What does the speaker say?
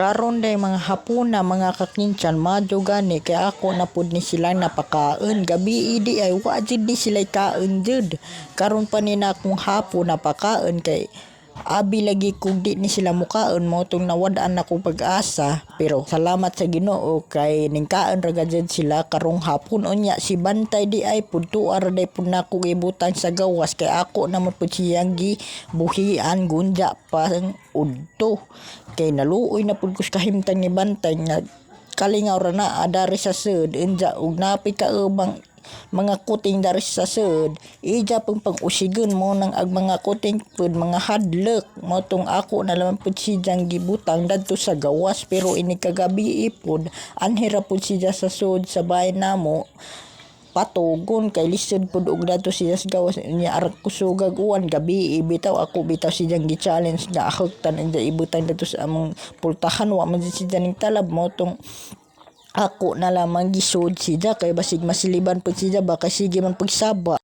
Karon day mga hapuna mga kakinsan madyo gani kay ako na pud ni sila napakaon. Gabi idi ay wa jud ni sila kaon jud. Karon pa ni na akong hapon napakaon kay abi lagi kung di ni sila mukaon mo tong nawadaan ako pag-asa. Pero salamat sa Ginoo kay ningkaon ra gajud sila karong hapon unya si Bantay di ay pud tuar day pud nako ibutang sa gawas kay ako naman pud siyang gi buhian gunja pa udto. Kay naluoy na pud ko sa kahimtang ni Bantay nga kalingaw ra na adari sa sud unja ug napay ka ubang mga kuting dari sa sud ija pang pang usigon mo nang ag mga kuting pud mga hadlok mo tong ako na lamang pud siyang gibutang dadto sa gawas pero ini kagabi ipod anhira pud siya sa sud sa bahay namo. Patugon kay lisod pud og dato siya sa gawas niya arak kusugag uwan gabi bitaw ako bitaw siyang gi-challenge nga ahoktan anda ibutang dato sa among pultahan. Wa man siya ning talab mo tong ako na lamang gisod siya kay basig masiliban pud siya baka sige man pagsaba